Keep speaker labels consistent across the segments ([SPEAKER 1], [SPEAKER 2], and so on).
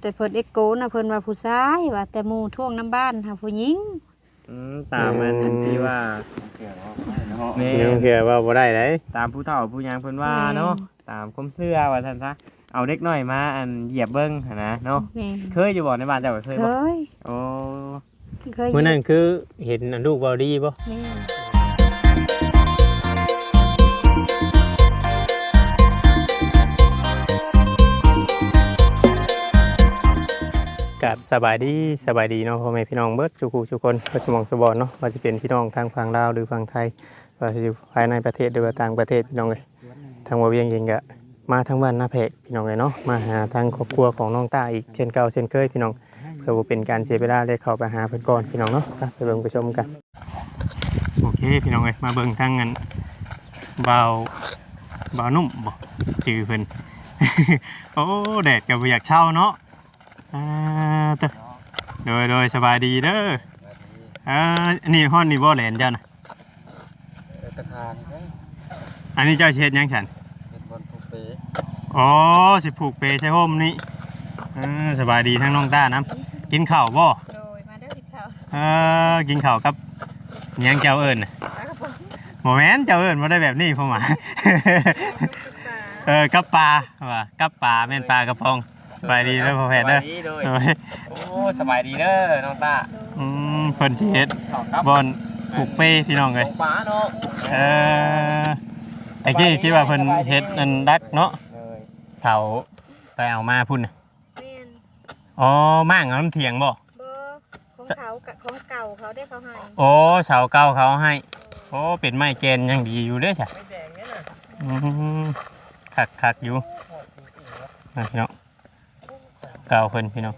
[SPEAKER 1] แต่เพิ่นเอ็กโกนะเพิ่นว่าผู้ชายว่าแต่หมู่ท่วงน้ำบ้านหาผู้หญิง
[SPEAKER 2] อืมตามมันอันที่ว่าแม่
[SPEAKER 3] เดี๋ยวเพื่อว่าบ่ได้เลย
[SPEAKER 2] ตามผู้เฒ่าผู้ยังเพิ่นว่าเนาะตามความเชื่อว่าซั่นซะเอาเด็กน้อยมาอันเหยียบเบิ่งหั่นนะเนาะ
[SPEAKER 1] แม่น
[SPEAKER 2] เคยอยู่บ่ในบ้านเจ้าเคย
[SPEAKER 1] เค
[SPEAKER 2] บ่
[SPEAKER 1] ย
[SPEAKER 2] โอ้
[SPEAKER 1] เคย
[SPEAKER 3] มื้อนั้นคือเห็นอันลูกเบาดีบ่
[SPEAKER 1] แม่น
[SPEAKER 3] กับสบายดีสบายดีเนาะพ่อแม่พี่น้องเบิร์ดทุกคู่ทุกคนเบิดสมองสบอนเนาะว่าจะเป็นพี่น้องทางฝั่งลาวหรือฝั่งไทยว่าจะอยู่ภายในประเทศหรือว่าต่างประเทศพี่น้องเลยทางบ่เวียงเองก็มาทางบ้านนาเพกพี่น้องเลยเนาะมาหาทางครอบครัวของน้องต้าอีกเช่นเก่าเช่นเคยพี่น้องเพื่อบ่เป็นการเสียเวลาเลยเข้าไปหาเพิ่อนก่อนพี่น้องเนาะไปเบิ่งไปชมกันโอเคพี่น้องเลยมาเบิ่งทางเงินเบาเบานุ่มบ่ชื่อเพิ่นโอ้แดดก็บ่อยากเช่าเนาะ อ่าเตอะโดยโดยสบายดีเด้ออ่าอันนี้ห้อนนี่บ่แหลนเจ้านะ
[SPEAKER 4] ตะคานเด้อ
[SPEAKER 3] อันนี้เจ้าเช็ดหยังฉัน
[SPEAKER 4] เป็นบนภูเป
[SPEAKER 3] อ๋อสิผูกเปใช่ห่มนี่อ่าสบายดีทั้งน้องต้านะกินข้าวบ่
[SPEAKER 1] โดยมาเด้อพี่เขา
[SPEAKER 3] เออกินข้าวกับหยังเจ้าเอิญน่ะ
[SPEAKER 1] ปลากระป๋อง
[SPEAKER 3] โมแมนเจ้าเอิญมาได้แบบนี้พ่อหมาเออกับปลาว่ากับปลาแม่นปลากระพง สบายดีเด้อพ่อแพทย์เด้อ
[SPEAKER 2] สบายดีโดย
[SPEAKER 3] โอ้ย
[SPEAKER 2] โอ้สบายดีเด้อน้องตา
[SPEAKER 3] อืมเพิ่นสิเฮ็ด
[SPEAKER 2] ขอบครับ
[SPEAKER 3] บอนผูกเป้พี่น้องเลย
[SPEAKER 2] ของป้าเนาะ
[SPEAKER 3] เออไอ้กี้ที่ว่าเพิ่นเฮ็ดนั่นดักเนาะ
[SPEAKER 2] เลย
[SPEAKER 3] เถาไปเอามาพุ่นน่ะ
[SPEAKER 1] แม่น
[SPEAKER 3] อ๋อมั่างเอาน้ำเถียงบ่
[SPEAKER 1] บ่ของเขากับของเก่าเขาได้เขาให้
[SPEAKER 3] โอ้เสาเก่าเขาให้ โอ้เป็นไม้เกณฑ์ยังดีอยู่เด้อจ้ะ
[SPEAKER 2] ไม่แดงเนี่ยน่ะ
[SPEAKER 3] อืมคักคักอยู่นะพี่น้อง เสาเก่าเพิ่นพี่น้อง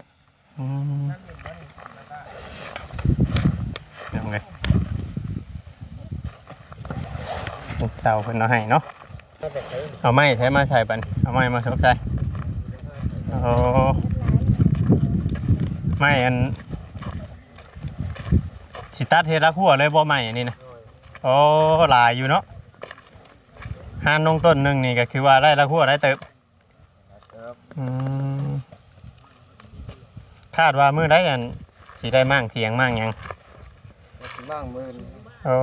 [SPEAKER 3] อืมเดี๋ยวไงเสาเพิ่นเอาให้เนาะเอาไม้ใช้มาใช้ปันเอาไม้มาสบใช้โอ้ไม้อันสิตัดเทละขั้วเลยบ่ไม้อันนี้นะโอ้หลายอยู่เนาะหานนงต้นหนึ่งนี่ก็คือว่าได้ละขั้วได้เติบอืม คาดว่ามือได้อันสิได้มั่งเถียงมั่งหยัง
[SPEAKER 4] บ้างมือ
[SPEAKER 3] โอ้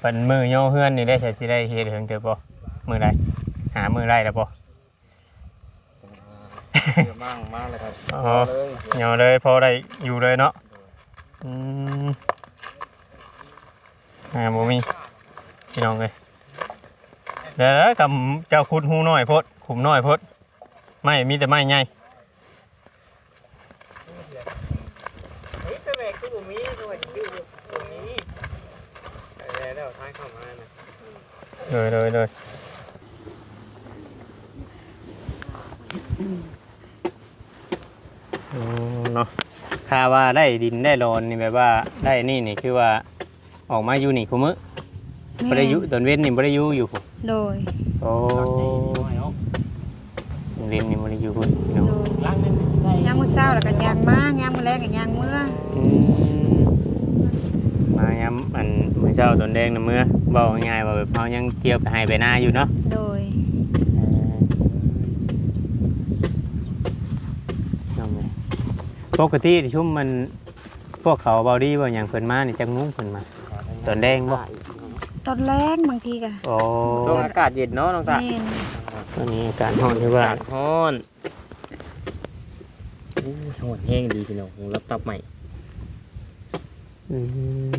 [SPEAKER 3] เป็นมือย่อเฮือนนี่ได้ใช้สิได้เฮ็ดถึงเติบบ่มือใดหามือได้แล้วบ่
[SPEAKER 4] เยอะมากมากเลยครับ
[SPEAKER 3] อ๋อ
[SPEAKER 4] เลย
[SPEAKER 3] เหนียวเลยพอได้อยู่เลยเนาะอืมอ่าบ่มีพี่น้องเลยเดี๋ยวนะกับเจ้าคุดหูน้อยโพดขุมน้อยโพดไม่มีแต่ไม้ใหญ่
[SPEAKER 2] เฮ้ยตัวแม่คือบ่มีด้วยอยู่ตรงนี้แล้วแล้วทางเข้ามาน่ะ
[SPEAKER 3] เลยเลยเลยอืมเนาะค่าว่าได้ดินได้โลนนี่แบบว่าได้นี่นี่คือว่าออกมาอยู่นี่คุมื้อบ่ได้อยู่ตอนเว้นนี่บ่ได้อยู่อยู่พุ่น
[SPEAKER 1] โดย
[SPEAKER 3] โอ้
[SPEAKER 2] น้อยเนาะ
[SPEAKER 3] เรียนนี่มันอยู่พุ่นพี่น้อง
[SPEAKER 1] โดย
[SPEAKER 2] ล้างนึงได้
[SPEAKER 1] ยามมื้อเช้าแล้วก็ยางมายามมื้อแลงก็ยางมื้อ
[SPEAKER 3] อืมมาย้ำอันมื้อเช้าตอนแดงน่ะเมื่อ เว้าง่ายๆว่าแบบเฮายังเที่ยวไปให้ไปหน้าอยู่เนาะ
[SPEAKER 1] โดย
[SPEAKER 3] เออน้องเอ้ยปกติที่ชุ่มมัน พวกเขาเบาดีบ่อย่างเพิ่นมานี่จังงุ้งเพิ่นมา ตอนแดงบ่
[SPEAKER 1] ตอนแรกบางทีก็
[SPEAKER 3] โอ้
[SPEAKER 2] ช่วงอากาศเย็นเนาะน้องตา
[SPEAKER 1] แม่น
[SPEAKER 3] ตอนนี้อาการร้อนที่ว่า
[SPEAKER 2] อากาศร้อนอู้ร้อนแห้งดีพี่น้องผมรับตับใหม่
[SPEAKER 3] อืม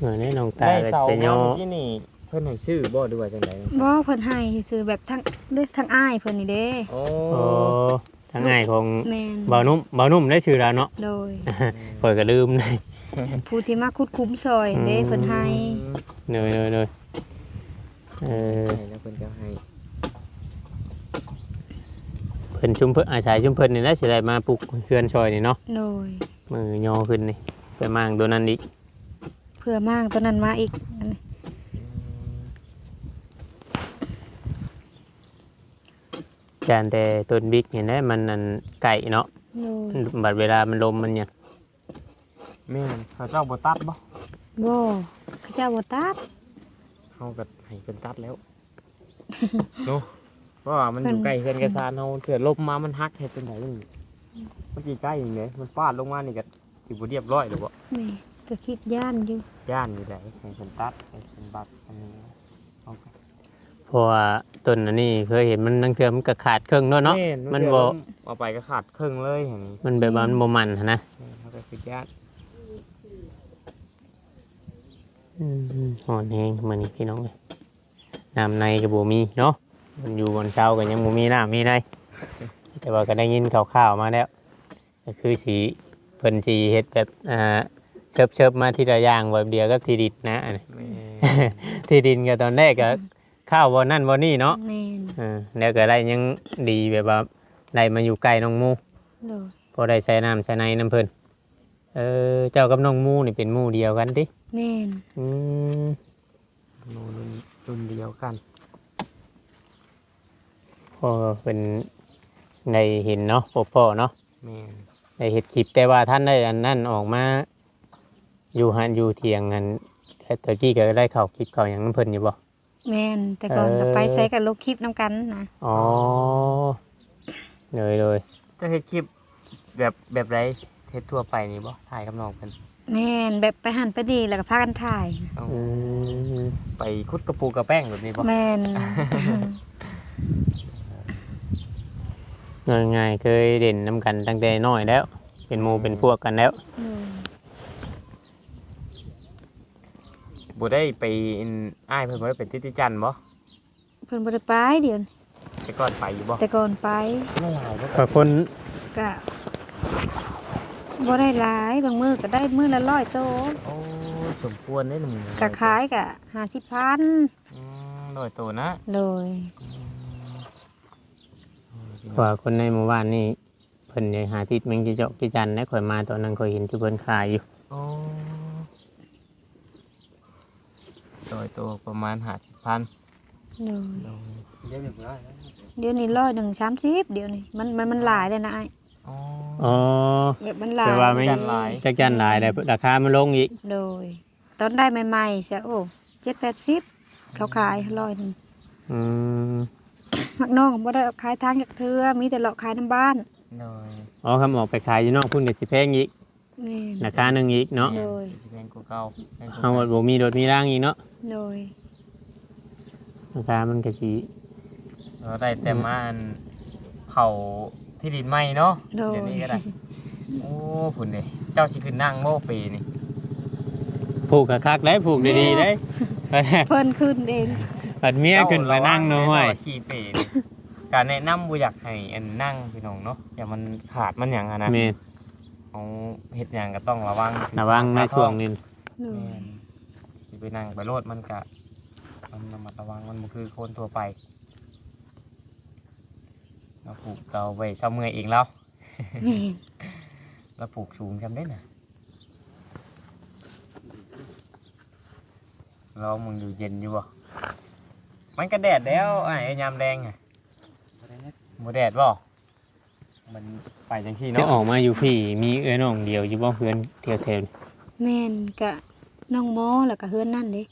[SPEAKER 3] เหมือนนี่น้องตา
[SPEAKER 2] ได้
[SPEAKER 3] เลย
[SPEAKER 2] เสา
[SPEAKER 3] ไป
[SPEAKER 2] มา
[SPEAKER 3] ย่อ
[SPEAKER 2] เมื่อกี้นี่ เพิ่นให้ซื้อบ่ด้วยจังได๋
[SPEAKER 1] บ่เพิ่นให้ซื้อแบบทั้งเด้อทั้งอ้ายเพิ่นนี่เด้
[SPEAKER 2] โอ้
[SPEAKER 3] โอ้ทางง่ายของ
[SPEAKER 1] แม่น
[SPEAKER 3] เบานุ่มเบานุ่มได้ชื่อแล้วเนาะ
[SPEAKER 1] โดย
[SPEAKER 3] ข่อยก็ลืมเลย
[SPEAKER 1] ผู้ที่มาคุดคุ้มซอยเด้เพิ่นให้
[SPEAKER 3] เนยเนยเนยเออ
[SPEAKER 2] ใช่แล้วเพิ่นก็ให้
[SPEAKER 3] เพิ่นชุมเพิ่นอาศัยชุมเพิ่นนี่แหละสิได้มาปลูกเฮือนชอยนี่เนาะ
[SPEAKER 1] โดย
[SPEAKER 3] มือย่อขึ้นนี่ไปมั่งตัวนั้นอีก
[SPEAKER 1] เพื่อมากตัวนั้นมาอีกอันนี้
[SPEAKER 3] จานแต่ต้นบิ๊กเห็นได้มันนั่นไก่เนาะ
[SPEAKER 1] โดย
[SPEAKER 3] บัดเวลามันลมมันเนี่ย
[SPEAKER 2] แม่นเขาเจ้าบ่ตัดบ่
[SPEAKER 1] บ่เขาเจ้าบ่ตัด
[SPEAKER 2] เฮาก็ให้เพิ่นตัดแล้วเนาะเพราะว่ามันอยู่
[SPEAKER 1] เพิ่น
[SPEAKER 2] ใกล้เฮือนกระซานเฮาเถื่อลบมามันฮักเฮ็ดจังไดนี่มันสิใกล้อย่างเงี้ยมันฟาดลงมานี่ก็สิบ่เรียบร้อยหรือบ่
[SPEAKER 1] นี่ ก็คิดย่านอยู่
[SPEAKER 2] ย่านอยู่ไหนให้เพิ่นตัดให้เพิ่นบัดอันนี้เอาไป
[SPEAKER 3] เพราะว่าต้นอันนี้เคยเห็นมันนั่งเทือมันก็ขาดครึ่งเนาะเนาะ
[SPEAKER 2] แมั
[SPEAKER 3] นบ่
[SPEAKER 2] เอาไปก็ขาดครึ่งเลยอย่างนี้
[SPEAKER 3] มันแบบว่ามันบ่มันหั้นนะ
[SPEAKER 2] เขาก็คือย่าน
[SPEAKER 3] อืมหอนแห้งมานี่พี่น้องเลยน้ำในก็บ่มีเนาะ มันอยู่บนเช้าก็ยังบ่มีน้ำมีในแต่ว่าก็ได้ยินข่าวๆมาแล้วก็คือสีเพิ่นสีเฮ็ดแบบอ่า เชิบเชิบๆมาทีละอย่างแบบเดียวก็ทีดินนะอันนี้
[SPEAKER 2] แม่
[SPEAKER 3] ที่ดินก็ตอนแรกก็ข้าวบ่นั่นบ่นี่เนาะ
[SPEAKER 1] แม่น
[SPEAKER 3] เออแล้วก็ได้ยังดีแบบว่าได้มาอยู่ใกล้น้องหมู
[SPEAKER 1] โดย
[SPEAKER 3] พอได้ใช้น้ำใช้ในน้ำเพิ่นเออเจ้ากับน้องหมูนี่เป็นหมู่เดียวกันติ
[SPEAKER 1] แม่น
[SPEAKER 3] อืม
[SPEAKER 2] โน่รุ่นรุ่นเดียวกัน
[SPEAKER 3] พอเป็นได้เห็นเนาะพ่อพ่อเนาะ
[SPEAKER 2] แม่น
[SPEAKER 3] ได้เห็ดคลิปแต่ว่าท่านได้อันนั่นออกมา อยู่หันอยู่เทียงกันแต่ตะกี้ก็ได้เข้าคลิปเข้าอย่างน้ำเพิ่นอยู่บ่
[SPEAKER 1] แม่นแต่ก่อนก็
[SPEAKER 3] เออ
[SPEAKER 1] ไปใส่กับลกคลิปนํกันนะ
[SPEAKER 3] อ๋อเลยเลย
[SPEAKER 2] จะเฮ็ดคลิปแบบแบบไรเฮ็ดทั่วไปนี่บ่ถ่ายกับน้องเพิ่น
[SPEAKER 1] แม่นแบบไปหันไปดีแล้วก็พากันถ่าย
[SPEAKER 2] เอา
[SPEAKER 3] อืม
[SPEAKER 2] ไปคุดกระปูกระแป้งแบบนี้บ่
[SPEAKER 1] แม่น
[SPEAKER 3] ง่ายๆเคยเด่นน้ำกันตั้งแต่น้อยแล้ว เป็นหมู่เป็นพวกกันแล้ว
[SPEAKER 1] โด
[SPEAKER 2] บ่ได้ไปอินอ้ายเพิ่นบ่ได้เป็นทิติจันทร์บ่
[SPEAKER 1] เพิ่นบ่ได้ไปเดี๋ยวนี้
[SPEAKER 2] แต่ก่อนไปอยู่บ่
[SPEAKER 1] แต่ก่อนไป
[SPEAKER 2] ไม่หลายบ่
[SPEAKER 3] พอคน
[SPEAKER 1] ก็บ่ได้หลายบางมื้อก็ได้มื้อละร้อยโต
[SPEAKER 2] โอ้สมควรได้หนึ่ง
[SPEAKER 1] ก็ขายก็50,000
[SPEAKER 2] อืมร้อยตัวนะ
[SPEAKER 1] โดย
[SPEAKER 3] เพราะว่าคนในหมู่บ้านนี่เพิ่นยังหาทิศแมงจิเจาะจิจันได้ข่อยมาตอนนั้นข่อยเห็นที่เพิ่นขายอยู่
[SPEAKER 2] โอ้ ร้อยตัวประมาณห้าสิบพัน
[SPEAKER 1] โดย
[SPEAKER 4] เยอะอยู่ได้นะ
[SPEAKER 1] เดี๋ยวนี้ร้อยหนึ่งสามสิบเดี๋ยวนี้มันมันมันหลายเลยนะไอ้
[SPEAKER 2] อ๋อ
[SPEAKER 3] อ๋อ
[SPEAKER 1] แบบมันหลาย
[SPEAKER 3] แต่ว่าไม่
[SPEAKER 2] จันหลาย
[SPEAKER 3] จักจันหลายแต่ราคามันลงอีก
[SPEAKER 1] โดย ตอนได้ใหม่ๆเสียโอ้เจ็ดแปดสิบเขาขายร้อยหนึ่ง
[SPEAKER 3] อืม
[SPEAKER 1] มักน้องบ่ได้เอาขายทางจากเธอมีแต่เลาะขายน้ำบ้าน
[SPEAKER 2] หน่อย
[SPEAKER 3] อ๋อคำออกไปขายอยู่นอกพุ่นก็สิแพงอีก
[SPEAKER 1] แม่น
[SPEAKER 3] ราคาหนึงอีกเนาะ
[SPEAKER 1] โดย
[SPEAKER 2] สิแพงกว่าเก่าแพงกว่า
[SPEAKER 3] เอาหมดบ่มีรถมีร่างอีกเนาะ
[SPEAKER 1] โดย
[SPEAKER 3] ราคามันก็สิ
[SPEAKER 2] เราได้แต่มาอันเผาที่ดินใหม่เนาะ
[SPEAKER 1] โดย
[SPEAKER 2] เดี๋ยวนี้ก็ได้โอ้คุณเด้เจ้าสิขึ้นนั่งโม่ปีนี่
[SPEAKER 3] ผูกคักๆได้ผูกดีๆได้
[SPEAKER 1] เพิ่นขึ้นเอง
[SPEAKER 3] ปัดเมียขึ้นไปนั่งเนาะห้วย
[SPEAKER 2] เจ้าขี่ปีนี่การแนะนำบ่อยากให้อันนั่งพี่น้องเนาะอย่ามันขาดมันหยังอะนะ
[SPEAKER 3] แม่น
[SPEAKER 2] เอาเฮ็ดหยังก็ต้องระวัง
[SPEAKER 3] ระวังในช่วงนี้
[SPEAKER 1] โด
[SPEAKER 2] แม่
[SPEAKER 1] ย
[SPEAKER 2] นสิไปนั่งไปโลดมันก็มันระมัดระวังมันบ่คือคนทั่วไปเราปลูกเราไว้เช้าเมื่อยเองแล้ว
[SPEAKER 1] แม่น
[SPEAKER 2] เราปลูกสูงจำได้น่ะรอมึงอยู่เย็นอยู่บ่มันก็แดดแล้วไอ้ยามแดงอะ
[SPEAKER 4] อะไรเนี่ย
[SPEAKER 2] บ่แดดบ่ มันไปจังซี่
[SPEAKER 3] จะ
[SPEAKER 2] เนาะ
[SPEAKER 3] ออกมาอยู่พี่มีเอื้อน้องเดียวอยู่บ่เพื่อนเที่ยวเซล
[SPEAKER 1] แม่นกะน้องโมแล้วก็เฮือนนั่นเด้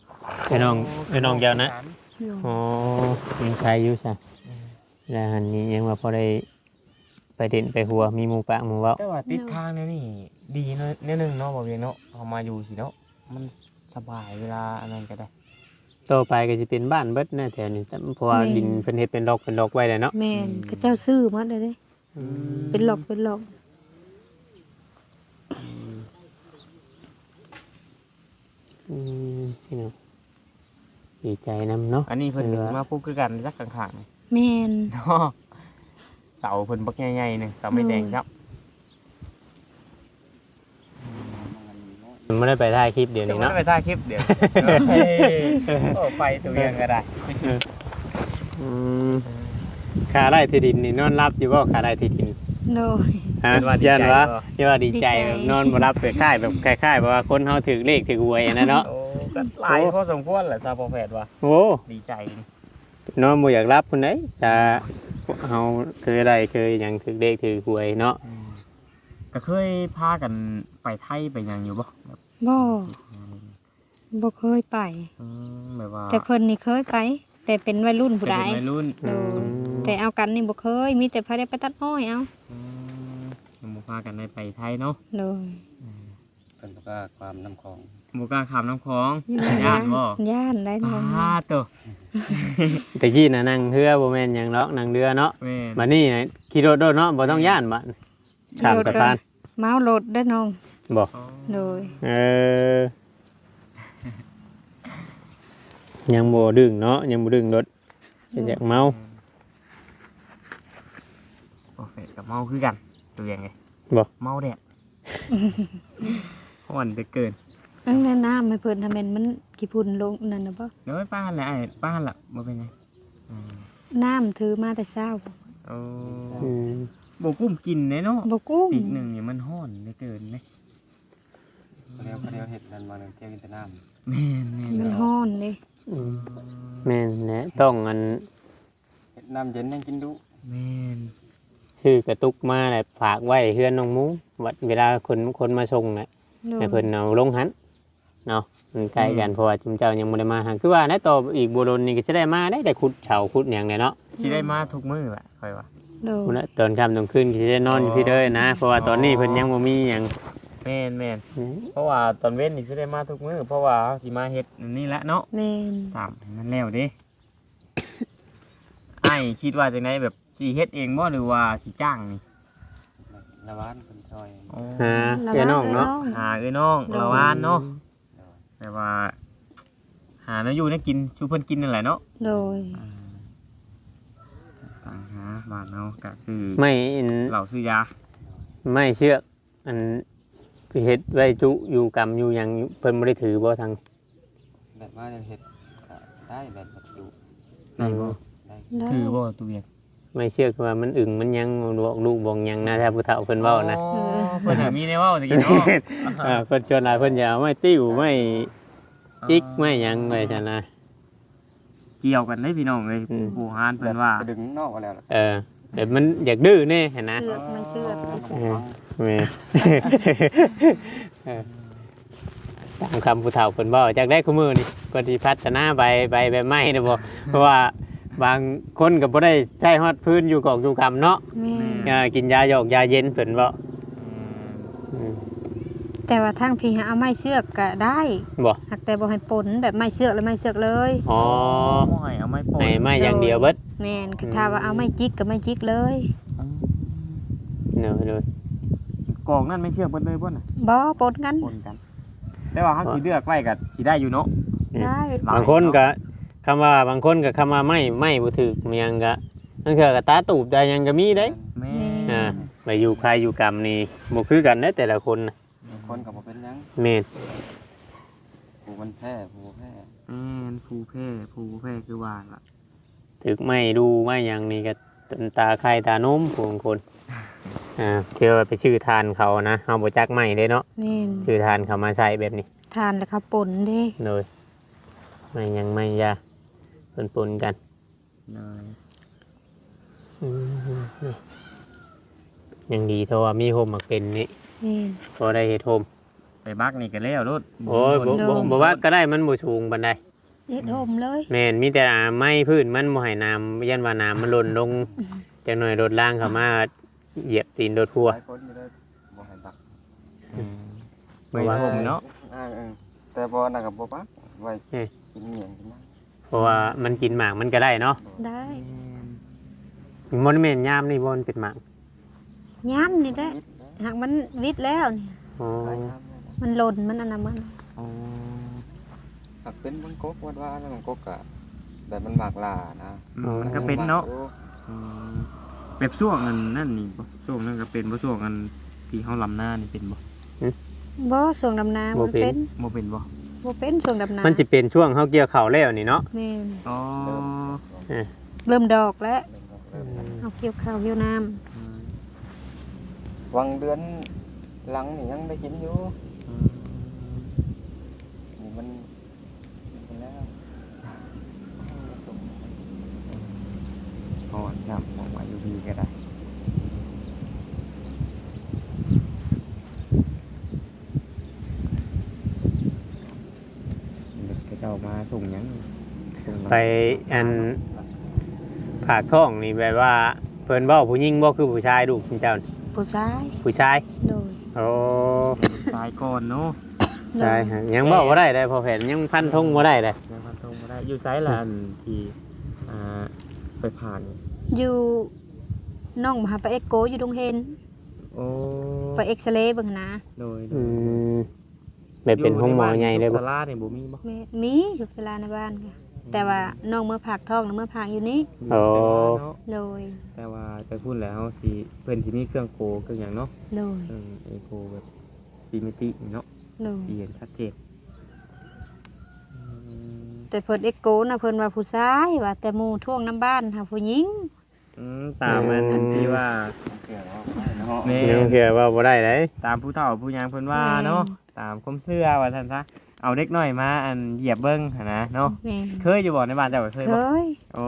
[SPEAKER 3] เอื้อน้องเอื้อน้องเดียวนะ
[SPEAKER 1] โดย
[SPEAKER 3] อ๋อยังใช้อยู่ซะแล้วหันนี้ยังว่าพอได้ไปเด่นไปหัวมีหมู่ปะหมู่เว้า
[SPEAKER 2] แต่ว่าติดทางเนี่ยนี่ดีเนาะนิดนึงเนาะบ่เวียงเนาะเอามาอยู่สิเนาะมันสบายเวลาอันนั้นก็ได้
[SPEAKER 3] ต่อไปก็สิเป็นบ้านเบิดนะแถวนี้แต่เพราะว่าดินเพิ่นเฮ็ดเป็นดอกเป็นดอกไว้แล้วเนาะ
[SPEAKER 1] แม่นก็เจ้าซื้อมาเลยเด้ เป็นหลอกเป็นหลอก
[SPEAKER 3] อืมพี่น้องดีใจนำเนาะ
[SPEAKER 2] อันนี้เพิ่น
[SPEAKER 3] เอ
[SPEAKER 2] ก็
[SPEAKER 3] อ
[SPEAKER 2] สิมาพูดคือกันจักข้างๆนี่
[SPEAKER 1] แม่น
[SPEAKER 2] เนาะเสาเพิ่นบักใหญ่ๆหนึงเสาไม่แดงจับ
[SPEAKER 3] มันไม่ได้ไปถ่ายคลิปเดี๋ยว
[SPEAKER 2] เดี๋ยว
[SPEAKER 3] นี้
[SPEAKER 2] มัน
[SPEAKER 3] เนาะ
[SPEAKER 2] ไปถ่ายคลิปเดี๋ยวเฮ้ยโอ้ไปตัวเองก็ได้
[SPEAKER 3] อืม ขาไร่ที่ดินนี่นอนรับอยู่บ่ขาไร่ที่ดิน
[SPEAKER 1] โดย
[SPEAKER 3] ฮะ
[SPEAKER 2] เป็นว่าดีใจ
[SPEAKER 3] ยันว่า
[SPEAKER 2] บ่
[SPEAKER 3] ยันว่าดีใจ
[SPEAKER 1] ดีใจ
[SPEAKER 3] แบบนอนบ่รับไปค่ายแบบคล้ายๆแบบว่าคนเฮาถือเลขถือหวยนะเนาะ
[SPEAKER 2] โอ้ก็หลายพอสมควรแหละซาโปรแฟดว่า
[SPEAKER 3] โอ้
[SPEAKER 2] ดีใจนี่
[SPEAKER 3] นอนบ่อยากรับพุ่นเด้จะเฮาเคยได้เคยหยังถือเลขถือหวยเนาะ
[SPEAKER 2] ก็เคยพากันไปไทยไปหยังอยู่บ่แบบ
[SPEAKER 1] บ่บ่เคยไป
[SPEAKER 2] อืมแบบว่า
[SPEAKER 1] แต่เพิ่นนี่เคยไป แต่เป็นวัยรุ่นผู้ใด
[SPEAKER 2] เป็นวัยรุ่น
[SPEAKER 1] โดย
[SPEAKER 3] อืม
[SPEAKER 1] แต่เอากันนี่บ่เคย มีแต่พาได้ไปตัดอ้อยเอา
[SPEAKER 2] อืมยังบ่พากันได้ไปไทยเนาะ
[SPEAKER 1] เลย
[SPEAKER 4] เป็นประกาความน้ำของ
[SPEAKER 2] บ่กล้าข้ามน้ำคลอง
[SPEAKER 1] นี่มัน
[SPEAKER 2] ย่านบ่
[SPEAKER 1] ย่านได้น้อง
[SPEAKER 2] พาตัว
[SPEAKER 3] ตะกี้น่ะนั่งเรือบ่แม่นหยังดอกนั่งเรือเนาะ
[SPEAKER 2] แม่น
[SPEAKER 3] บัดนี้น่ะขี่รถโดดเนาะบ่ต้องย่านบัดข้ามสะพาน
[SPEAKER 1] เมารถได้น้อง
[SPEAKER 3] บ่
[SPEAKER 2] อ๋อ
[SPEAKER 1] เลย
[SPEAKER 3] เออยังบ่ดึงเนาะยังบ่ดึงรถจะจากเมา
[SPEAKER 2] โอเคกับเมาคือกันตัวอย่างไง
[SPEAKER 3] บ่
[SPEAKER 2] เมาแดดห่อนเหลือเกิน
[SPEAKER 1] อันนั้นน้ำให้เพิ่นทำเป็นมันกี่พุ่นลงนั่นน่ะบ่
[SPEAKER 2] เดี๋ยวไปป้านแหละไอ้ป้านละบ่เป็นไงอืม
[SPEAKER 1] น้ำถือมาแต่เช้า
[SPEAKER 2] โอ้
[SPEAKER 3] อืม
[SPEAKER 2] บ่กุ้มกินเลยเนาะ
[SPEAKER 1] บ่กุ้ม
[SPEAKER 2] ปีกหนึ่งนี่มันห่อนเหลือเกินเลย
[SPEAKER 4] เรียวเรียวเห็ดนั่นมาหนึ่งเที่ยวกินแต่น้
[SPEAKER 2] แม่นแม่น
[SPEAKER 1] มันฮ้อนเด้
[SPEAKER 3] อืมแม่นแหละต้องอันำ
[SPEAKER 4] เห็ดน้ำเย็นยังกินดุ
[SPEAKER 2] แม่น
[SPEAKER 3] ชื่อกระตุกมาแหละฝากไว้เฮือนน้องหมูวัดเวลาคนคนมาส่งน่ะ
[SPEAKER 1] โดย
[SPEAKER 3] ให้เพิ่นเอาลงหันเนาะมันใกล้กันเพราะว่าจุมเจ้ายังบ่ได้มาหาคือว่าในต่ออีกบ่โดนนี่ก็สิได้มาได้แต่ขุดเฉาขุดหยังเนี่ยเนาะ
[SPEAKER 2] สิได้มาทุกมื้อแหละค่อยว่า
[SPEAKER 1] โด
[SPEAKER 3] พุ่น
[SPEAKER 1] ย
[SPEAKER 3] น่ะตอนค่ำตอนคืนก็สิได้นอนอยู่พี่เด้อนะ เพราะว่าตอนนี้เพิ่นยังบ่มีหยัง
[SPEAKER 2] แม่นแม่นเพราะว่าตอนเว้นนี่สิได้มาทุกมื้อเพราะว่าเฮาสิมาเฮ็ดอันนี่แหละเนาะ
[SPEAKER 1] แม่น
[SPEAKER 2] สามให้มันแล้วเด้ไอ้คิดว่าจังไดแบบ สิเฮ็ดเองบ่หรือว่าสิจ้างนี่
[SPEAKER 4] ละวานเป็นซอย
[SPEAKER 2] อ๋อ
[SPEAKER 3] หาเพื่อนน้องเนาะ
[SPEAKER 2] หาเอ้ยน้องละวานเนาะแต่ว่า หาเนาะอยู่ได้กินชูเพิ่นกินนั่นแหละเนาะ
[SPEAKER 1] โดย
[SPEAKER 2] ต่างหาบ้านเฮากะซื้อ
[SPEAKER 3] ไม่อัน
[SPEAKER 2] เหล้าซื้อยา
[SPEAKER 3] ไม่เชือกอันเฮ็ดไว้จุอยู่กรรมอยู่หยังเพิ่นบ่ได้ถือบ่ทาง
[SPEAKER 4] แบบว่าเห็ดก็ได้แบบแบบดุ
[SPEAKER 2] ได้บ่
[SPEAKER 4] ได้
[SPEAKER 1] ได้
[SPEAKER 2] ถือบ่ตัวเวียง
[SPEAKER 3] ไม่เชือกว่ามันอึ่งมันยังบอกลูกบอกหยังนะถ้าผู้เฒ่าเพิ่นเว้านะ
[SPEAKER 2] อ๋อเพิ่นน่ะมีแนวเว้าตะกี้เนาะ
[SPEAKER 3] อ่าเพิ่นชวนหลายเพิ่นอย่าเอาไม่ติ้วไม่จิกไม่หยังไว้ซั่นนะ
[SPEAKER 2] เกี่ยวกันได้พี่น้องเลย
[SPEAKER 3] อืม
[SPEAKER 2] ผู้หานเพิ่นว่า
[SPEAKER 4] ไปดึงนอกมาแล้วล่ะ
[SPEAKER 3] เออแต่มันอยากดื้อแน่เห็นนะ
[SPEAKER 1] เชือกไม่เชือก
[SPEAKER 3] เออแม่ เออตามคำผู้เฒ่าเพิ่นเว้าจากได้คู่มือนี่ก็สิพัฒนาไปไปแบบใหม่เด้อบ่เพราะว่า บางคนก็บ่ได้ใช้ฮอดพื้นอยู่กอกอยู่กำเนาะ
[SPEAKER 1] แม่น
[SPEAKER 3] อ่ากินยาหยอกยาเย็นเพิ่นเว้าอืม
[SPEAKER 1] แต่ว่าทางพี่หาเอาไม้เชือกก็ได้
[SPEAKER 3] บ่
[SPEAKER 1] หักแต่บ่ให้ปนแบบไม้เชือกแล้วไม้เชือกเลย
[SPEAKER 3] อ๋อ
[SPEAKER 2] โอ้ยเอาไม้โปะ
[SPEAKER 3] ให้ไม่อย่างเดียวเบิด
[SPEAKER 1] แม่นถ้าว่าเอาไม้จิกก็ไม้จิกเลย
[SPEAKER 3] เนาะเนาะ
[SPEAKER 2] กองนั่นไม่เชื่อเพิ่นเลยบ่น่ะ
[SPEAKER 1] บ่ปนกัน
[SPEAKER 2] ปนกัน แต่ว่าเฮาสิเลือกไว้ก็สิได้อยู่เนาะ
[SPEAKER 1] ได้
[SPEAKER 2] หลาย
[SPEAKER 3] บางคนก็ คำว่าบางคนก็คำว่าไม่ไม่บ่ถูกมันยังก็นั่นคือก็ตาตูบได้ยังก็มีได้
[SPEAKER 2] แม่
[SPEAKER 3] อ่าไปอยู่ใครอยู่กรรมนี่บ่คือกันนะแต่ละคนน่ะ
[SPEAKER 4] คนกับผมเป็นหยัง
[SPEAKER 3] แม่น
[SPEAKER 4] ผู้มันแพ้ผู้แพ้
[SPEAKER 2] แม่นผู้แพ้ผู้แพ้คือว่าล่ะ
[SPEAKER 3] ถึกไม่ดูไม่หยังนี่ก็จนตาใครตาโน้มผู้บางคนอ่าเที่ยวไปชื่อทานเขานะเฮาบ่จักไม่เด้เนาะ
[SPEAKER 1] แม่น
[SPEAKER 3] ชื่อทานเขามาใช้แบบนี้
[SPEAKER 1] ทานแล้วเขาปนเด้
[SPEAKER 3] เลยไม่หยังไม่ยา ปนๆกัน
[SPEAKER 2] เลย
[SPEAKER 3] อืมยังดีเท่าว่ามีโฮมมาเป็นนี่
[SPEAKER 1] แม่น
[SPEAKER 3] พอได้เฮ็ดโฮม
[SPEAKER 2] ไปบักนี่ก็แล้วรถ
[SPEAKER 3] โอ้ยบ่บ่บ่ว่าก็ได้มันบ่สูงปานใด
[SPEAKER 1] เฮ็ดโฮมเลย
[SPEAKER 3] แม่นมีแต่อ่าไม้พื้นมันบ่ให้น้ำยันว่าน้ำมันหล่นลงจังหน่อยโดดล่างเข้ามาเหยียบตีนโดดพัว
[SPEAKER 4] หลายคนอยู่เลยบ่ให้บัก
[SPEAKER 2] ไปผมเนาะ
[SPEAKER 4] อ่าเออแต่บ่น่ะกับบ่ปักไว้
[SPEAKER 3] เอ๊ะ
[SPEAKER 4] กินเมียงกินน้
[SPEAKER 3] เพราะว่ามันกินหมากมันก็ได้เนาะ
[SPEAKER 1] ได้
[SPEAKER 3] มันแม่นยามนี่บ่มันเป็นหมาก
[SPEAKER 1] ย้ำนี่แหละำ
[SPEAKER 4] นิดนะ
[SPEAKER 1] หากมันวิดแล้วนี่
[SPEAKER 3] อ๋อ
[SPEAKER 4] หลายน้ำเลยนะ
[SPEAKER 1] มันหล่นมันอันนั้นมัน
[SPEAKER 2] อ๋อ
[SPEAKER 4] หากเป็นมังกกวัดว่าแล้วมังกกอะแบบมันหมากหลานะ
[SPEAKER 2] มันก็เป็นเนาะ
[SPEAKER 4] หมกอยู่
[SPEAKER 2] อืมแบบช่วงนั้นนั่นนี่บ่ช่วงนั้นก็เป็นบ่ช่วงนั้นที่เฮาลำหน้านี่เป็นบ่
[SPEAKER 1] บ่ส่วงดำนาบ่เป็น
[SPEAKER 2] บ่เป็นบ่
[SPEAKER 1] บ่เป็นส่วงดำนา
[SPEAKER 3] มันสิเป็นช่วงเฮาเกี่ยวข้าวแล้วนี่เนาะ
[SPEAKER 1] แม่น
[SPEAKER 2] อ๋อ
[SPEAKER 4] เริ่ม
[SPEAKER 1] เริ่มดอกแล้ว
[SPEAKER 4] เริ่มเริ่ม
[SPEAKER 1] เอาเกี่ยวข้าวเกี่ยวน้ำ
[SPEAKER 4] วังเดือนหลังนี่ยังได้กินอยู่นี่มันมันแล้ว
[SPEAKER 2] ก่อนครับมองว่าอยู่ดีก็ได้ เด็กก็เจ้ามาส่งหยังส่ง
[SPEAKER 3] ไปอันไปผากท้องนี่แบบว่าเพิ่นบ่ผู้หญิงบ่คือผู้ชายลูกเจ้านี่
[SPEAKER 1] ผู้ชาย
[SPEAKER 3] ผู้ชาย
[SPEAKER 1] โดย
[SPEAKER 3] โอ้
[SPEAKER 2] ตายก่อนเนาะ
[SPEAKER 1] โด
[SPEAKER 3] ใช่
[SPEAKER 1] ย
[SPEAKER 3] ฮะยังบ่บ่ได้ได้พอแผนยังพันธงบ่ได้เลย
[SPEAKER 2] ยังพันธงบ่ได้อยู่ไสล่ะอันที่อ่าไปผ่าน
[SPEAKER 1] อยู่น้องมาหาไปเอ็กโกอยู่ดงเฮน
[SPEAKER 2] โอ้
[SPEAKER 1] ไปเอ็กซเรย์เบิ่งนะ
[SPEAKER 2] โดย
[SPEAKER 3] อืม แบบเป็นห้องหมอใหญ่เลย
[SPEAKER 2] บ่
[SPEAKER 3] บ่
[SPEAKER 2] ศาลาเนี่ยบ่มีบ่
[SPEAKER 1] แม่มีสุขศาลาในบ้านค่ะแต่ว่าน้องเมื่อผักท้องแล้วเมื่อผักอยู่นี้
[SPEAKER 3] โอ้
[SPEAKER 2] เนาะ
[SPEAKER 1] โดย
[SPEAKER 2] แต่ว่าไปพูดแล้วเฮาสิเพิ่นสิมีเครื่องโกเครื่องหยังเนาะ
[SPEAKER 1] โดย
[SPEAKER 2] เครื่องไอโกแบบซีมิติเนาะ
[SPEAKER 1] โดย
[SPEAKER 2] สิเห็นชัดเจนอืม
[SPEAKER 1] แต่เพิ่นเอ็กโกนะเพิ่นว่าผู้ชายว่าแต่หมู่ท่วงน้ำบ้านค่ะผู้หญิง
[SPEAKER 2] อืมตามมันอันที่ว่าแม่
[SPEAKER 3] ยังเคือว่าบ่ได้เลย
[SPEAKER 2] ตามผู้เฒ่าผู้ยังเพิ่นว่าเนาะ ตามความเชื่อว่าซั่นซะเอาเด็กน้อยมาอันเหยียบเบิ่งหั่นนะเนาะ
[SPEAKER 1] แม่น
[SPEAKER 2] เคยอยู่บ่ในบ้านเจ้าก็เคย
[SPEAKER 1] เค
[SPEAKER 2] บ่
[SPEAKER 1] ย
[SPEAKER 2] โอ้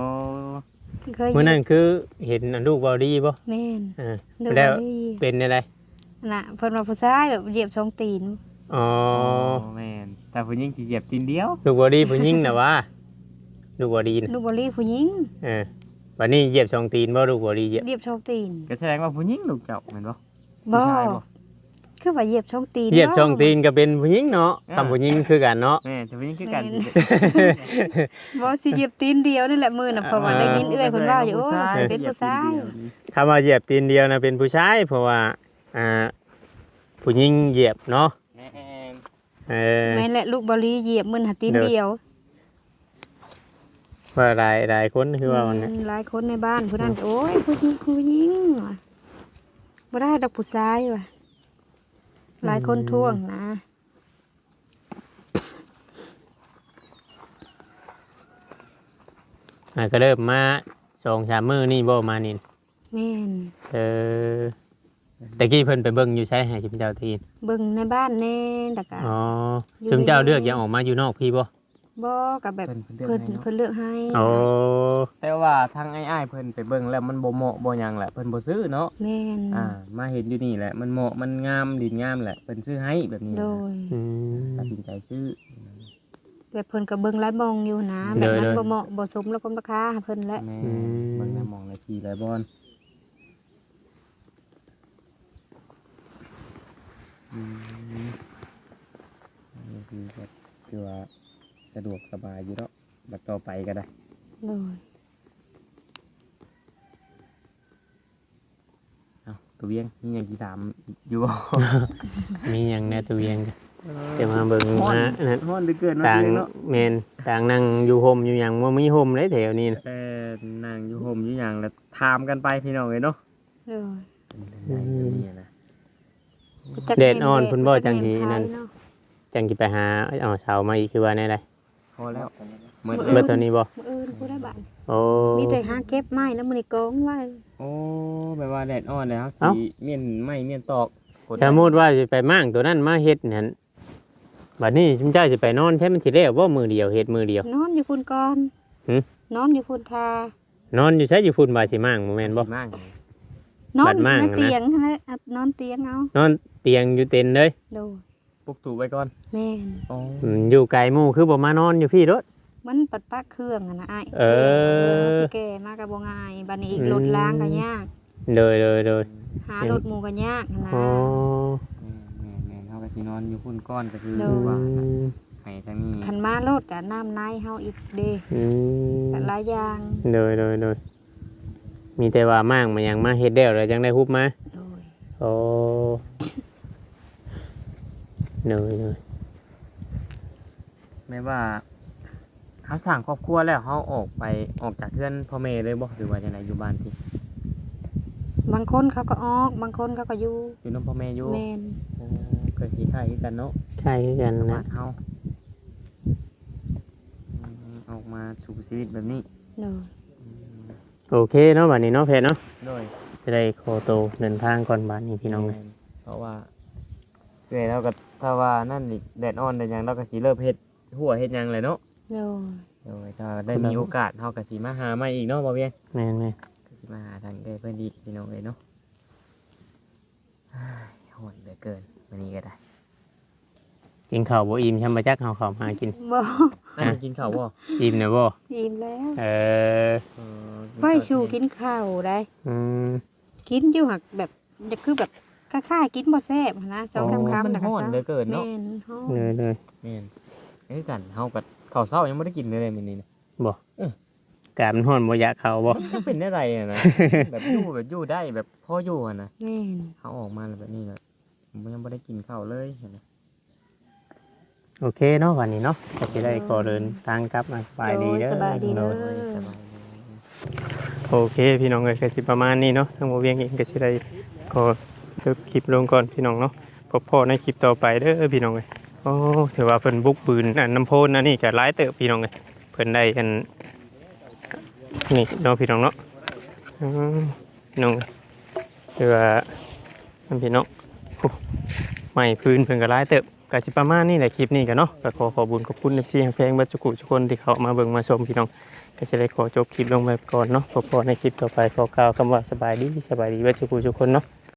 [SPEAKER 1] เคย
[SPEAKER 3] มื้อนั้นคือเห็นอันลูกบ่ดีบ่
[SPEAKER 1] แม่น
[SPEAKER 3] อ่า
[SPEAKER 1] ดู
[SPEAKER 3] แล้ว
[SPEAKER 1] ดี
[SPEAKER 3] เป็นอะไร
[SPEAKER 1] น่ะเพิ่นว่าผู้ชายแบบเหยียบช่องตีน
[SPEAKER 3] อ๋อ
[SPEAKER 2] แม่นแต่ผู้หญิงสิเหยียบตีนเดียว
[SPEAKER 3] ลูกบ่ดีผู้หญิงน่ะว่าลูกบ่ดีน่ะ
[SPEAKER 1] ลูกบอลลี่ผู้หญิง
[SPEAKER 3] เออวันนี้เหยียบช่องตีนบ่ลูกบ่ดีเหยียบ
[SPEAKER 1] เหยียบช่องตีน
[SPEAKER 2] ก็แสดงว่าผู้หญิงลูกเจ้าแม่นบ่
[SPEAKER 1] บ่
[SPEAKER 2] ผู้ชายบ่
[SPEAKER 1] คือว่าเหยียบช่องตีน
[SPEAKER 3] เหยียบช่องตีน
[SPEAKER 1] เก็
[SPEAKER 3] เป็นผู้หญิงเนาะ
[SPEAKER 2] อ่า
[SPEAKER 3] คำผู้หญิงคือกันเนาะ
[SPEAKER 2] แม่นจะผู้หญิงคือกัน
[SPEAKER 1] แม่นบ่สิเหยียบตีนเดียวนั่นแหละมือน่ะเพราะว่าได้ยินเอื้อยเพิ่นว่าอยู่โอ้ยเป็นผู้ชาย
[SPEAKER 3] คำว่าเหยียบตีนเดียวนะเป็นผู้ชายเพราะว่าอ่าผู้หญิงเหยียบเนาะ
[SPEAKER 2] แม่น
[SPEAKER 3] เออ
[SPEAKER 1] แม่นแหละลูกบอลลี่เหยียบมือหาตีน
[SPEAKER 3] เด้อ
[SPEAKER 1] เดียว
[SPEAKER 3] ว่าหลายหลายคนคือว่ามัน
[SPEAKER 1] แม่
[SPEAKER 3] เนี่ย
[SPEAKER 1] นหลายคนในบ้านผู้นั้นก็โอ้ยผู้หญิงผู้หญิงว่ะบ่ได้ดอกผู้ชายว่ะ หลายคนท่วงนะ
[SPEAKER 3] อ่าก็เริ่มมาสองสามมือนี่บ่มานี่
[SPEAKER 1] แม่น
[SPEAKER 3] เออแต่กี้เพิ่นไปเบิ่งอยู่ใช้ให้ชิมเจ้าทีน
[SPEAKER 1] เบิ่งในบ้านแน่แล้วก็
[SPEAKER 3] อ๋อ
[SPEAKER 1] อยู่
[SPEAKER 3] ชิมเจ้า
[SPEAKER 1] ใน
[SPEAKER 3] เลือกยังออกมาอยู่นอกพี่บ่
[SPEAKER 1] บ่กับแบบ
[SPEAKER 2] เพิ่นเพิ่นเลือก
[SPEAKER 1] เพิ่น
[SPEAKER 2] ให้เนาะ
[SPEAKER 1] เพิ่นเลือกให้
[SPEAKER 3] โอ้
[SPEAKER 2] แต่ว่าทางไอ้อ้ายเพิ่นไปเบิ่งแล้วมันบ่เหมาะบ่หยังแหละเพิ่นบ่ซื้อเนาะ
[SPEAKER 1] แม่น
[SPEAKER 2] อ่า มาเห็นอยู่นี่แหละมันเหมาะมันงามดินงามแหละเพิ่นซื้อให้แบบนี้
[SPEAKER 1] โด
[SPEAKER 2] นะ
[SPEAKER 1] ย
[SPEAKER 3] อืม
[SPEAKER 2] ตัดสินใจซื้อ
[SPEAKER 1] แบบเพิ่นก็เบิ่งหลายมองอยู่นะ
[SPEAKER 3] เด้
[SPEAKER 1] แบบ
[SPEAKER 3] อ
[SPEAKER 1] มัน
[SPEAKER 3] เด้อ
[SPEAKER 1] บ่เหมาะบ่สมแล้วก็ราคาให้เพิ่นแหละ
[SPEAKER 2] แม่
[SPEAKER 3] อืม
[SPEAKER 2] เบิ่งในหมองในทีหลายบอนอืมอันนี้คือก็คือว่า สะดวกสบายอยู่เนาะบัดต่อไปก็ได้
[SPEAKER 1] โดย
[SPEAKER 2] เอาตัวเวียงนี่ยังกี่ถามอยู่บ่
[SPEAKER 3] มีหยังแหน่ตัวเองจะมาเบิ่งมานั่น
[SPEAKER 2] ฮ้อนเหลือเกินเนาะ
[SPEAKER 3] ต่าง
[SPEAKER 2] ตัวเองเนาะ
[SPEAKER 3] แมนต่างนั่งอยู่ห่มอยู่หยังว่ามีห่มเลยแถวนี้นะ
[SPEAKER 2] เออนั่งอยู่ห่มอยู่หยังแล้วถามกันไปพี่น้องเอ้ยเนาะ
[SPEAKER 1] โดย
[SPEAKER 2] ได้ตัวนี้นะ
[SPEAKER 1] จัก
[SPEAKER 3] แดด
[SPEAKER 1] แม่
[SPEAKER 3] อ่อน
[SPEAKER 1] แด
[SPEAKER 3] พุ่นบ่
[SPEAKER 1] จั
[SPEAKER 3] จั
[SPEAKER 1] ก
[SPEAKER 3] ง
[SPEAKER 1] แม่
[SPEAKER 3] ที
[SPEAKER 1] ไผ
[SPEAKER 3] นั่น
[SPEAKER 1] เาะ
[SPEAKER 3] จังสิไปหาเอาเสามาอีกคือว่าแน่ใด
[SPEAKER 2] พ อแล้วเหมือน
[SPEAKER 3] เบิดเท่านี้บ่
[SPEAKER 1] มื้ออื่นผู้ได้บัด
[SPEAKER 3] โอ้
[SPEAKER 1] มีแต่หาเก็บไม้แล้วมื้อนี้กองไว้
[SPEAKER 2] โอ้แบบว่าแดดอ่อนแล้ว
[SPEAKER 3] เอ้า
[SPEAKER 2] สีเมียนไม้เมียนตอกกด
[SPEAKER 3] สมมุติว่าสิไปมั่งตัวนั้นมาเฮ็ดนั่นบัดนี้ชุมเจ้าสิไปนอนใช่มันสิแล้วบ่มือเดียวเฮ็ดมือเดียว
[SPEAKER 1] นอนอยู่พุ่นก่อน
[SPEAKER 3] หึ
[SPEAKER 1] นอนอยู่พุ่นทาน
[SPEAKER 3] อนอยู่ใช้อยู่พุ่นว่าสิมั่งบ่แม่นบ่
[SPEAKER 2] สีมาก
[SPEAKER 1] นอ
[SPEAKER 3] บั
[SPEAKER 1] น
[SPEAKER 3] ดมั่ง
[SPEAKER 1] ใน
[SPEAKER 3] นะ
[SPEAKER 1] เตียงนั่นแหละอะนอนเตียงเอา
[SPEAKER 3] นอนเตียงอยู่เต็นเลย
[SPEAKER 1] โด ย
[SPEAKER 2] ปลุกถูไว้ก่อน
[SPEAKER 1] แม่น
[SPEAKER 2] อ๋อ
[SPEAKER 3] อืมอยู่ไกลหมู่คือบ่มานอนอยู่พี่รถ
[SPEAKER 1] มันปัดปักเครื่องอะนะอ้าย
[SPEAKER 3] เออ
[SPEAKER 1] สิแก่มาก็บ่ง่ายบัดนี้อีก
[SPEAKER 3] อืม
[SPEAKER 1] รถล้างก็ยาก
[SPEAKER 3] เลยเลยเลย
[SPEAKER 1] หารถหมู่ก็ยากนะ
[SPEAKER 3] อ๋อ
[SPEAKER 2] แม่นแม่นเขาก็สินอนอยู่พุ่นก้อนก็คือ
[SPEAKER 1] โด
[SPEAKER 2] ว่าให้ทางนี้
[SPEAKER 1] คันมารถก็น้ำในเฮาอีกเด้
[SPEAKER 3] อืม
[SPEAKER 1] ก็หลายอย่าง
[SPEAKER 3] เลยเลยเลยมีแต่ว่ามั่งมายังมาเฮ็ดแล้วแล้วจังได้ฮุบมา
[SPEAKER 1] โดย
[SPEAKER 3] โอ้ เลยเลย
[SPEAKER 2] แม้ว่าเขาสร้างครอบครัวแล้วเขาออกไปออกจากเพื่อนพ่อแม่เลยบ่หรือว่าจังไดอยู่บ้านที่
[SPEAKER 1] บางคนเขาก็ออก บางคนเขาก็อยู่
[SPEAKER 2] อยู่น้ำพ่อแม่อยู่
[SPEAKER 1] แม่น
[SPEAKER 2] โอ้เคยขี้ไข่คือกันเนาะ
[SPEAKER 3] ใช่คือกัน
[SPEAKER 2] บ้า
[SPEAKER 3] นะ
[SPEAKER 2] นเฮาอืมออกมาสู่ชีวิตแบบนี้
[SPEAKER 1] โดย
[SPEAKER 3] โอเคเนาะบัดนี้เนาะเพจเนาะ
[SPEAKER 2] โดย
[SPEAKER 3] จะได้โคโตวเดินทางก่อนบัดนี้พี่น้องเลย
[SPEAKER 2] เพราะว่าเอ้ยเราก็ ถ้าว่านั่นอีกแดดอ่อนแดดหยังเราก็สิเริ่มเฮ็ดหัวเฮ็ดหยังเลยเนาะ
[SPEAKER 1] โดย
[SPEAKER 2] โดยถ้าได้มีโอกาสเฮาก็สิมาหาใหม่อีกเนาะบ่เวียง
[SPEAKER 3] แม่นแม่น
[SPEAKER 2] ก็สิมาหาทางเด้เพิ่นอีกพี่น้องเอ้ยเนาะอ้ายโหดเหลือเกินวันนี้ก็ได้
[SPEAKER 3] กินข้าวบ่อิ่มใช่มาจักเฮาข้าวมากิน
[SPEAKER 1] บ่
[SPEAKER 2] นั่งกินข้าวบ่
[SPEAKER 3] อิ่มนะบ่
[SPEAKER 1] อิ่มแล้ว
[SPEAKER 3] เออ
[SPEAKER 2] เออ
[SPEAKER 1] ไว้ชูกินข้าวได้
[SPEAKER 3] อืม
[SPEAKER 1] กินอยู่หักแบบจะคือแบบ คล้ายๆกินบ่แซ่บหั้นนะสอง
[SPEAKER 3] อ๋อ
[SPEAKER 1] คำ
[SPEAKER 2] มัน
[SPEAKER 1] ๆแล้วก็
[SPEAKER 2] ฮ้อน
[SPEAKER 1] ซะ
[SPEAKER 2] เหลือเกิน
[SPEAKER 1] แม่
[SPEAKER 2] เนาะ
[SPEAKER 1] นฮ้อน
[SPEAKER 3] เลยเลย
[SPEAKER 2] แม่นคือกันเฮากับข้าวเช้ายังบ่ได้กินเลยมื้อนี้นะ
[SPEAKER 3] กามันฮ้อนบ่อยากเข้าบ่
[SPEAKER 2] จะเป็นได้ไรอะนะ แบบอยู่แบบอยู่ได้แบบพ่ออยู่อะนะ
[SPEAKER 1] แม่น
[SPEAKER 2] เขาออกมาแล้วแบบนี้เลยผมยังไม่ได้กินข้าวเลยเห็นไหม
[SPEAKER 3] โอเคเนาะวันนี้เนาะก็สิได้ขอเดินทางกลับมาสบายดีเด้อ
[SPEAKER 1] สบายดีเด้อ
[SPEAKER 2] โอ้ยสบายดี
[SPEAKER 3] โอเค พี่น้องเอ้ยก็สิประมาณนี้เนาะทั้งบ่เวียงเองก็สิได้ขอ จบคลิปลงก่อนพี่น้องเนาะพบพ่อในคลิปต่อไปเด้อพี่น้องเอ้ยโอ้ถือว่าเพิ่นบุกบืนอันน้ำโพนอันนี้ก็หลายเติบพี่น้องเอ้ยเพิ่นได้อันนี่เนาะพี่น้องเนาะพี่น้องเอ้ยถือว่าอันพี่น้องโอ้ใหม่พื้นเพิ่นก็หลายเติบก็สิประมาณนี้แหละคลิปนี้ก็เนาะก็ขอขอบุญขอบคุณ FC แพงบัดจุกุทุกคนที่เข้ามาเบิ่งมาชมพี่น้องก็จะได้ขอจบคลิปลงไปก่อนเนาะพบกันในคลิปต่อไปขอกล่าวคำว่าสบายดีสบายดีเวชกูทุกคนเนาะ